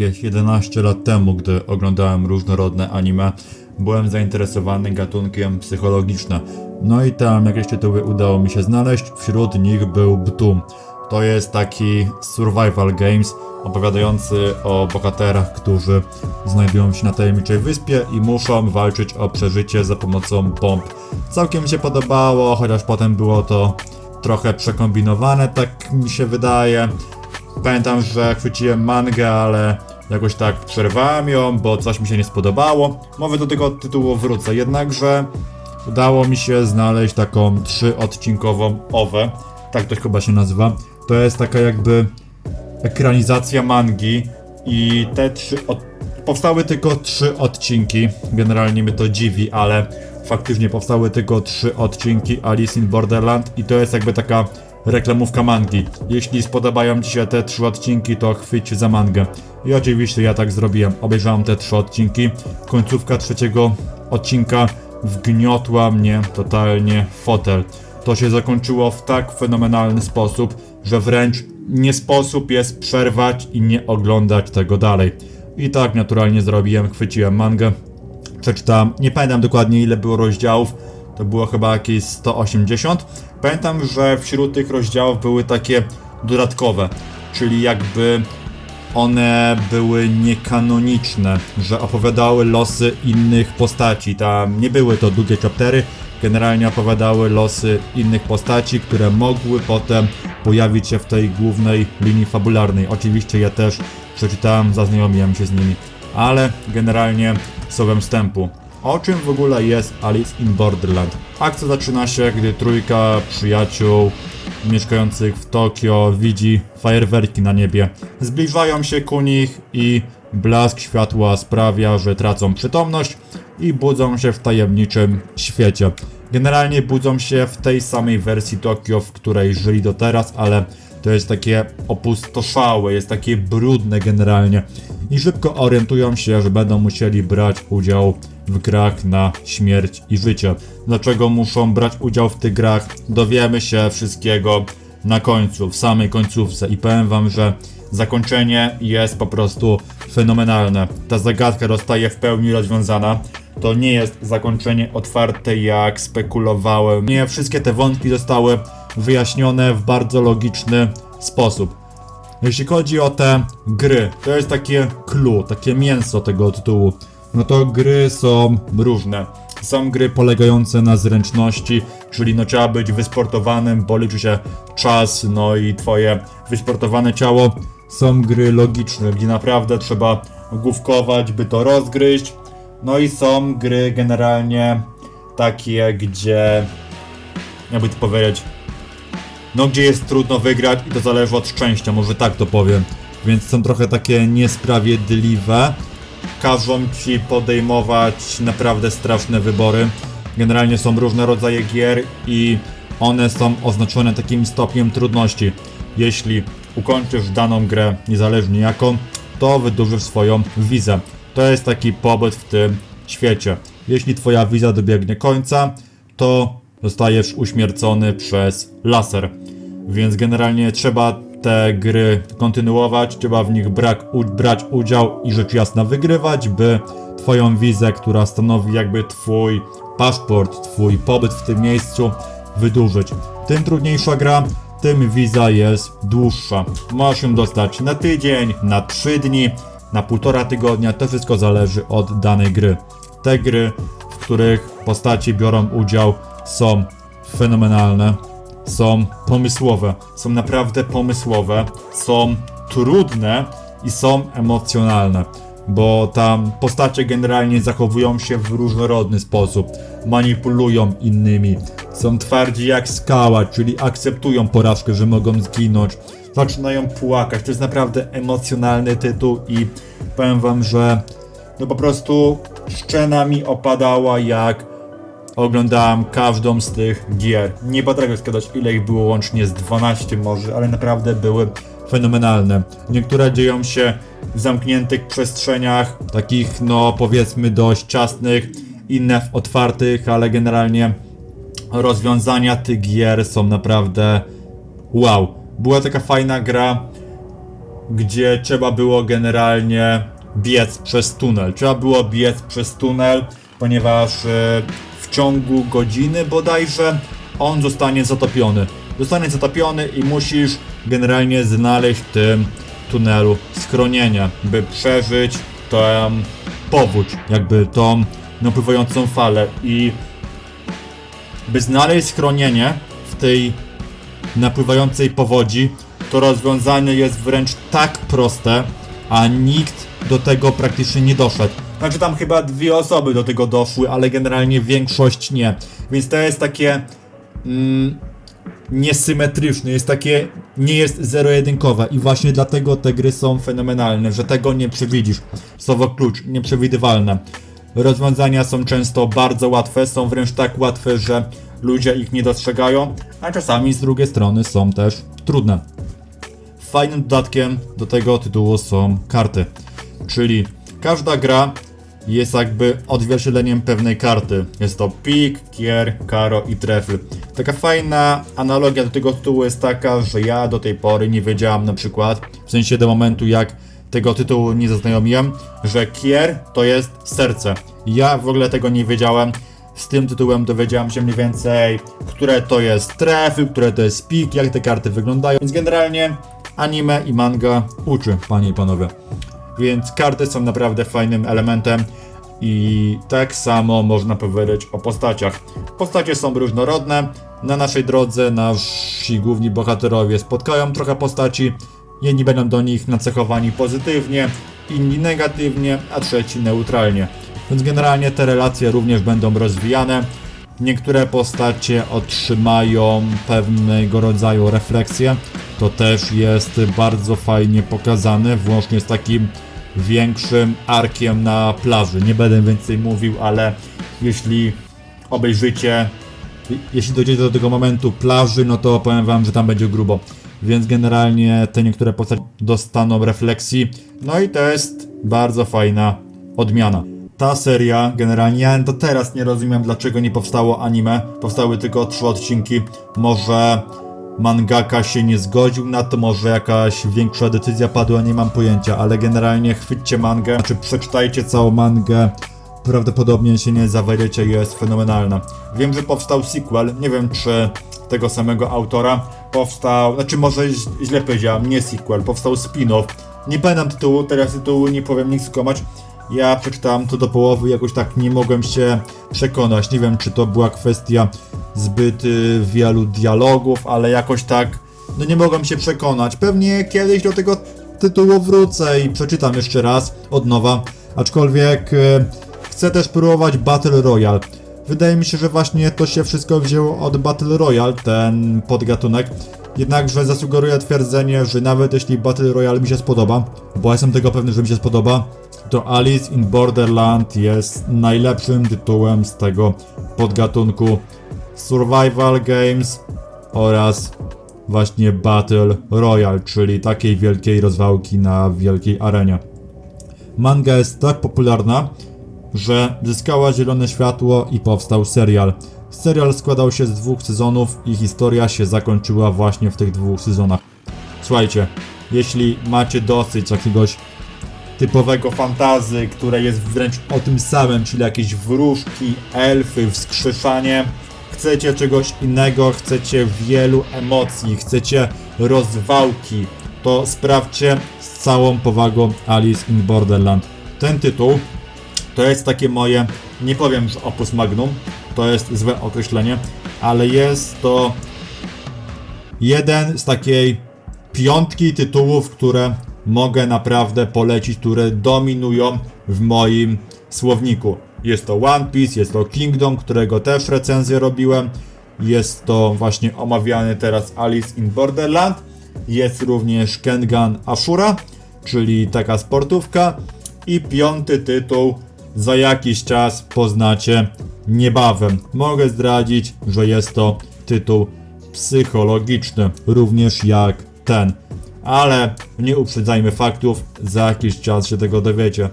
jakieś 11 lat temu, gdy oglądałem różnorodne anime, byłem zainteresowany gatunkiem psychologiczne. No i tam jakieś tytuły udało mi się znaleźć, wśród nich był Btum. To jest taki survival games opowiadający o bohaterach, którzy znajdują się na tajemniczej wyspie i muszą walczyć o przeżycie za pomocą bomb. Całkiem mi się podobało, chociaż potem było to trochę przekombinowane, tak mi się wydaje. Pamiętam, że chwyciłem mangę, ale jakoś tak przerwałem ją, bo coś mi się nie spodobało. Może do tego tytułu wrócę, jednakże udało mi się znaleźć taką trzyodcinkową OWę, tak to chyba się nazywa. To jest taka jakby ekranizacja mangi i te trzy od... powstały tylko trzy odcinki. Generalnie mnie to dziwi, ale faktycznie powstały tylko trzy odcinki Alice in Borderland i to jest jakby taka reklamówka mangi. Jeśli spodobają Ci się te trzy odcinki, to chwyć za mangę. I oczywiście ja tak zrobiłem. Obejrzałem te trzy odcinki. Końcówka trzeciego odcinka wgniotła mnie totalnie w fotel. To się zakończyło w tak fenomenalny sposób, że wręcz nie sposób jest przerwać i nie oglądać tego dalej. I tak naturalnie zrobiłem, chwyciłem mangę, przeczytałem, nie pamiętam dokładnie ile było rozdziałów, to było chyba jakieś 180. Pamiętam, że wśród tych rozdziałów były takie dodatkowe, czyli jakby one były niekanoniczne, że opowiadały losy innych postaci. Tam nie były to długie chaptery, generalnie opowiadały losy innych postaci, które mogły potem pojawić się w tej głównej linii fabularnej. Oczywiście ja też przeczytałem, zaznajomiłem się z nimi, ale generalnie słowem wstępu. O czym w ogóle jest Alice in Borderland? Akcja zaczyna się, gdy trójka przyjaciół mieszkających w Tokio widzi fajerwerki na niebie. Zbliżają się ku nich i blask światła sprawia, że tracą przytomność i budzą się w tajemniczym świecie. Generalnie budzą się w tej samej wersji Tokio, w której żyli do teraz, ale to jest takie opustoszałe, jest takie brudne generalnie. I szybko orientują się, że będą musieli brać udział w grach na śmierć i życie. Dlaczego muszą brać udział w tych grach? Dowiemy się wszystkiego na końcu, w samej końcówce. I powiem wam, że zakończenie jest po prostu fenomenalne. Ta zagadka zostaje w pełni rozwiązana. To nie jest zakończenie otwarte, jak spekulowałem. Nie wszystkie te wątki zostały wyjaśnione w bardzo logiczny sposób. Jeśli chodzi o te gry, to jest takie clue, takie mięso tego tytułu. No to gry są różne. Są gry polegające na zręczności, czyli no trzeba być wysportowanym, bo liczy się czas, no i twoje wysportowane ciało. Są gry logiczne, gdzie naprawdę trzeba główkować, by to rozgryźć. No i są gry generalnie takie, gdzie jakby to powiedzieć, no gdzie jest trudno wygrać i to zależy od szczęścia, może tak to powiem. Więc są trochę takie niesprawiedliwe. Każą ci podejmować naprawdę straszne wybory. Generalnie są różne rodzaje gier i one są oznaczone takim stopniem trudności. Jeśli ukończysz daną grę, niezależnie jaką, to wydłużysz swoją wizę. To jest taki pobyt w tym świecie. Jeśli twoja wiza dobiegnie końca, to zostajesz uśmiercony przez laser. Więc generalnie trzeba te gry kontynuować, trzeba w nich brak, u, brać udział i rzecz jasna wygrywać, by twoją wizę, która stanowi jakby twój paszport, twój pobyt w tym miejscu wydłużyć. Tym trudniejsza gra, tym wiza jest dłuższa. Możesz ją dostać na tydzień, na 3 dni, na półtora tygodnia, to wszystko zależy od danej gry. Te gry, w których postaci biorą udział, są fenomenalne, są pomysłowe, są naprawdę pomysłowe, są trudne i są emocjonalne, bo tam postacie generalnie zachowują się w różnorodny sposób, manipulują innymi, są twardzi jak skała, czyli akceptują porażkę, że mogą zginąć, zaczynają płakać. To jest naprawdę emocjonalny tytuł i powiem wam, że no po prostu szczena mi opadała jak oglądałem każdą z tych gier. Nie potrafię wskazać ile ich było łącznie z 12 może, ale naprawdę były fenomenalne. Niektóre dzieją się w zamkniętych przestrzeniach, takich no powiedzmy dość ciasnych, inne w otwartych, ale generalnie rozwiązania tych gier są naprawdę wow. Była taka fajna gra, gdzie trzeba było generalnie biec przez tunel. Trzeba było biec przez tunel, ponieważ e, w ciągu godziny bodajże on zostanie zatopiony. Zostanie zatopiony i musisz generalnie znaleźć w tym tunelu schronienie, by przeżyć tę powódź, jakby tą napływającą falę i by znaleźć schronienie w tej napływającej powodzi, to rozwiązanie jest wręcz tak proste, a nikt do tego praktycznie nie doszedł. Znaczy tam chyba dwie osoby do tego doszły, ale generalnie większość nie. Więc to jest takie mm, niesymetryczne, jest takie, nie jest zero-jedynkowe i właśnie dlatego te gry są fenomenalne, że tego nie przewidzisz. Słowo klucz, nieprzewidywalne. Rozwiązania są często bardzo łatwe, są wręcz tak łatwe, że ludzie ich nie dostrzegają, a czasami z drugiej strony są też trudne. Fajnym dodatkiem do tego tytułu są karty, czyli każda gra jest jakby odzwierciedleniem pewnej karty. Jest to pik, kier, karo i trefl. Taka fajna analogia do tego tytułu jest taka, że ja do tej pory nie wiedziałam na przykład, w sensie do momentu jak tego tytułu nie zaznajomiłem, że kier to jest serce. Ja w ogóle tego nie wiedziałem. Z tym tytułem dowiedziałam się mniej więcej, które to jest trefy, które to jest pik, jak te karty wyglądają. Więc generalnie anime i manga uczy, panie i panowie. Więc karty są naprawdę fajnym elementem i tak samo można powiedzieć o postaciach. Postacie są różnorodne. Na naszej drodze nasi główni bohaterowie spotkają trochę postaci. Jedni będą do nich nacechowani pozytywnie, inni negatywnie, a trzeci neutralnie. Więc generalnie te relacje również będą rozwijane. Niektóre postacie otrzymają pewnego rodzaju refleksję. To też jest bardzo fajnie pokazane, włącznie z takim większym arkiem na plaży. Nie będę więcej mówił, ale jeśli obejrzycie, jeśli dojdziecie do tego momentu plaży, no to powiem wam, że tam będzie grubo. Więc generalnie te niektóre postacie dostaną refleksji. No i to jest bardzo fajna odmiana. Ta seria, generalnie ja do teraz nie rozumiem dlaczego nie powstało anime. Powstały tylko trzy odcinki. Może mangaka się nie zgodził na to, może jakaś większa decyzja padła, nie mam pojęcia, ale generalnie chwyćcie mangę, znaczy przeczytajcie całą mangę, prawdopodobnie się nie zawiedziecie, jest fenomenalna. Wiem, że powstał sequel, nie wiem czy tego samego autora, powstał, znaczy może źle powiedziałem, nie sequel, powstał spin-off. Nie pamiętam tytułu, teraz tytułu nie powiem nic skłamać. Ja przeczytałem to do połowy, jakoś tak nie mogłem się przekonać. Nie wiem, czy to była kwestia zbyt y, wielu dialogów, ale jakoś tak, no nie mogłem się przekonać. Pewnie kiedyś do tego tytułu wrócę i przeczytam jeszcze raz od nowa. Aczkolwiek y, chcę też próbować Battle Royale. Wydaje mi się, że właśnie to się wszystko wzięło od Battle Royale, ten podgatunek. Jednakże zasugeruję twierdzenie, że nawet jeśli Battle Royale mi się spodoba, bo jestem tego pewny, że mi się spodoba, to Alice in Borderland jest najlepszym tytułem z tego podgatunku Survival Games oraz właśnie Battle Royale, czyli takiej wielkiej rozwałki na wielkiej arenie. Manga jest tak popularna, że zyskała zielone światło i powstał serial. Serial składał się z dwóch sezonów i historia się zakończyła właśnie w tych dwóch sezonach. Słuchajcie, jeśli macie dosyć jakiegoś typowego fantazy, które jest wręcz o tym samym, czyli jakieś wróżki, elfy, wskrzeszanie, chcecie czegoś innego, chcecie wielu emocji, chcecie rozwałki, to sprawdźcie z całą powagą Alice in Borderland. Ten tytuł to jest takie moje, nie powiem, że opus magnum, to jest złe określenie, ale jest to jeden z takiej piątki tytułów, które mogę naprawdę polecić, które dominują w moim słowniku. Jest to One Piece, jest to Kingdom, którego też recenzję robiłem, jest to właśnie omawiany teraz Alice in Borderland, jest również Kengan Ashura, czyli taka sportówka. I piąty tytuł za jakiś czas poznacie niebawem. Mogę zdradzić, że jest to tytuł psychologiczny, również jak ten. Ale nie uprzedzajmy faktów, za jakiś czas się tego dowiecie.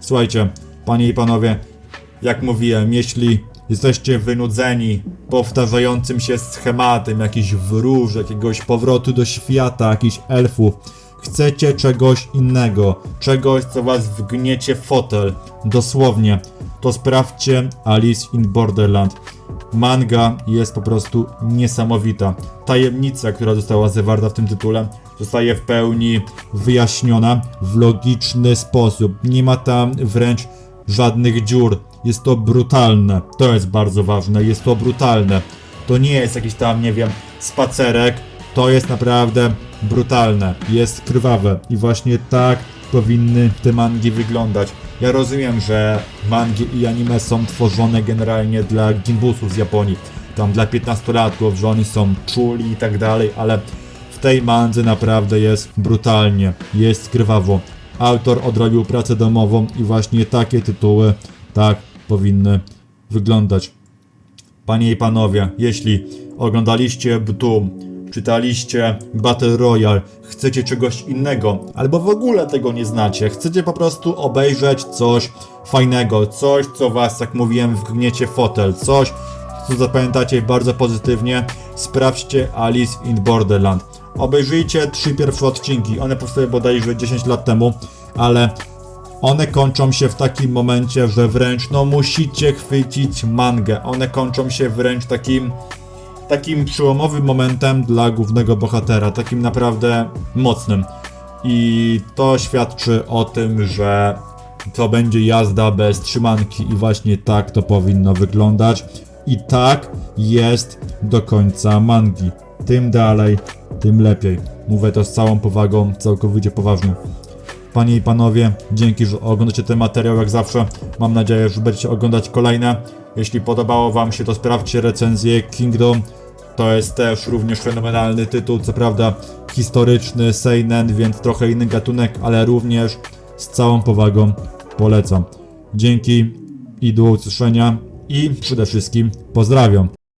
Słuchajcie, panie i panowie, jak mówiłem, jeśli jesteście wynudzeni powtarzającym się schematem jakichś wróż, jakiegoś powrotu do świata, jakichś elfów, chcecie czegoś innego, czegoś, co was wgniecie w fotel, dosłownie, to sprawdźcie Alice in Borderland. Manga jest po prostu niesamowita. Tajemnica, która została zawarta w tym tytule, zostaje w pełni wyjaśniona w logiczny sposób. Nie ma tam wręcz żadnych dziur. Jest to brutalne. To jest bardzo ważne. Jest to brutalne. To nie jest jakiś tam, nie wiem, spacerek. To jest naprawdę brutalne. Jest krwawe. I właśnie tak powinny te mangi wyglądać. Ja rozumiem, że mangi i anime są tworzone generalnie dla gimbusów z Japonii. Tam dla 15-latków, że oni są czuli i tak dalej, ale w tej mandze naprawdę jest brutalnie, jest krwawo. Autor odrobił pracę domową i właśnie takie tytuły tak powinny wyglądać. Panie i panowie, jeśli oglądaliście Doom, czytaliście? Battle Royale, chcecie czegoś innego, albo w ogóle tego nie znacie, chcecie po prostu obejrzeć coś fajnego, coś, co was, jak mówiłem, wgniecie fotel, coś, co zapamiętacie bardzo pozytywnie, sprawdźcie Alice in Borderland. Obejrzyjcie trzy pierwsze odcinki, one powstały bodajże 10 lat temu, ale one kończą się w takim momencie, że wręcz no musicie chwycić mangę. One kończą się wręcz takim takim przełomowym momentem dla głównego bohatera, takim naprawdę mocnym. I to świadczy o tym, że to będzie jazda bez trzymanki i właśnie tak to powinno wyglądać. I tak jest do końca mangi. Tym dalej, tym lepiej. Mówię to z całą powagą, całkowicie poważnie. Panie i panowie, dzięki, że oglądacie ten materiał jak zawsze. Mam nadzieję, że będziecie oglądać kolejne. Jeśli podobało wam się, to sprawdźcie recenzję Kingdom. To jest też również fenomenalny tytuł, co prawda historyczny, seinen, więc trochę inny gatunek, ale również z całą powagą polecam. Dzięki i do usłyszenia i przede wszystkim pozdrawiam.